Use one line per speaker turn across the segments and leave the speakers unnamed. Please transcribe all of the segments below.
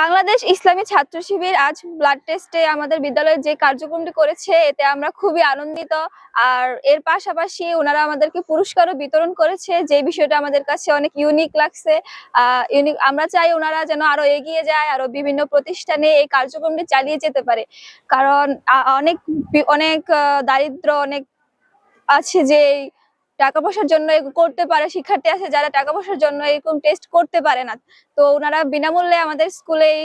বাংলাদেশ ইসলামী ছাত্র শিবির আজ ব্লাড টেস্টে আমাদের বিদ্যালয়ে যে কার্যক্রমটি করেছে, এতে আমরা খুবই আনন্দিত। আর এর পাশাপাশি ওনারা আমাদেরকে পুরস্কারও বিতরণ করেছে, যে বিষয়টা আমাদের কাছে অনেক ইউনিক লাগছে। ইউনিক আমরা চাই ওনারা যেন আরও এগিয়ে যায়, আরও বিভিন্ন প্রতিষ্ঠানে এই কার্যক্রমটি চালিয়ে যেতে পারে। কারণ অনেক অনেক দারিদ্র অনেক আছে যে টাকা পয়সার জন্য করতে পারে, শিক্ষার্থী আছে যারা টাকা পয়সার জন্য এরকম টেস্ট করতে পারে না। তো ওনারা বিনামূল্যে আমাদের স্কুলেই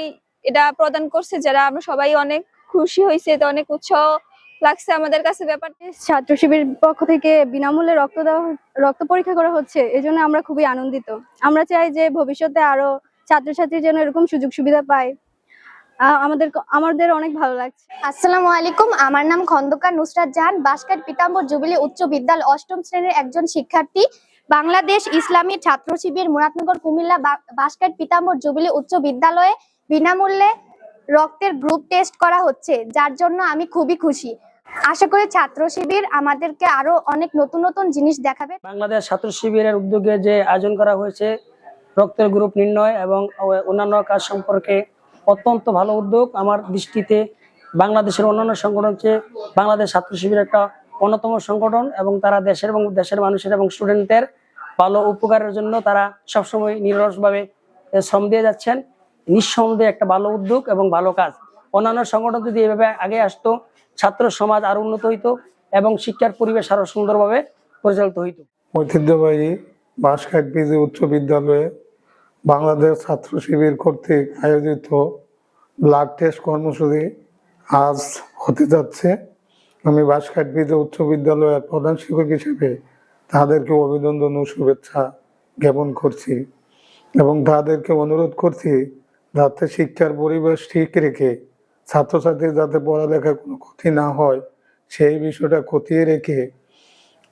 এটা প্রদান করছে, যারা আমরা সবাই অনেক খুশি হয়েছে, তো অনেক উৎসাহ লাগছে আমাদের কাছে ব্যাপারটা।
ছাত্র শিবির পক্ষ থেকে বিনামূল্যে রক্ত দেওয়া, রক্ত পরীক্ষা করা হচ্ছে, এজন্য আমরা খুবই আনন্দিত। আমরা চাই যে ভবিষ্যতে আরও ছাত্রছাত্রীর যেন এরকম সুযোগ সুবিধা পায়। আমাদের আমাদের অনেক ভালো লাগছে।
আসসালামু আলাইকুম আমার নাম খন্দকার নুসরাত জাহান বাসকাট পিতাম্বর জুবিলি উচ্চ বিদ্যালয় অষ্টম শ্রেণির একজন শিক্ষার্থী। বাংলাদেশ ইসলামী ছাত্র শিবির মুরাদনগর কুমিল্লা বা- বাসকাট পিতাম্বর জুবিলি উচ্চ বিদ্যালয়ে বিনামূল্যে রক্তের গ্রুপ টেস্ট করা হচ্ছে যার জন্য আমি খুবই খুশি। আশা করি ছাত্র শিবির আমাদেরকে আরও অনেক নতুন নতুন জিনিস দেখাবে।
বাংলাদেশ ছাত্র শিবিরের উদ্যোগে যে আয়োজন করা হয়েছে রক্তের গ্রুপ নির্ণয় এবং অন্যান্য কাজ সম্পর্কে অত্যন্ত ভালো উদ্যোগ। আমার দৃষ্টিতে বাংলাদেশের অন্যান্য সংগঠন চেয়ে বাংলাদেশ ছাত্র শিবির একটা অন্যতম সংগঠন এবং তারা দেশের এবং দেশের মানুষের এবং স্টুডেন্টদের ভালো উপকারের জন্য তারা সবসময় নিরসভাবে শ্রম দিয়ে যাচ্ছেন। নিঃসন্দেহে একটা ভালো উদ্যোগ এবং ভালো কাজ। অন্যান্য সংগঠন যদি এভাবে আগে আসতো, ছাত্র সমাজ আরও উন্নত হইতো এবং শিক্ষার পরিবেশ আরও সুন্দরভাবে পরিচালিত হইতো।
ঐতিহ্যবাহী বাঁশখাট পিজি উচ্চ বিদ্যালয়ে বাংলাদেশ ছাত্র শিবির কর্তৃক আয়োজিত ব্লাড টেস্ট কর্মসূচি আজ হতে যাচ্ছে। আমি বাঁশখাট পিজি উচ্চ বিদ্যালয়ের প্রধান শিক্ষক হিসেবে তাদেরকে অভিনন্দন ও শুভেচ্ছা জ্ঞাপন করছি এবং তাদেরকে অনুরোধ করছি যাতে শিক্ষার পরিবেশ ঠিক রেখে ছাত্রছাত্রীর যাতে পড়ালেখার কোনো ক্ষতি না হয়, সেই বিষয়টা খতিয়ে রেখে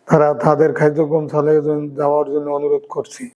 তারা তাদের কার্যক্রম চালিয়ে যাওয়ার জন্য অনুরোধ করছি।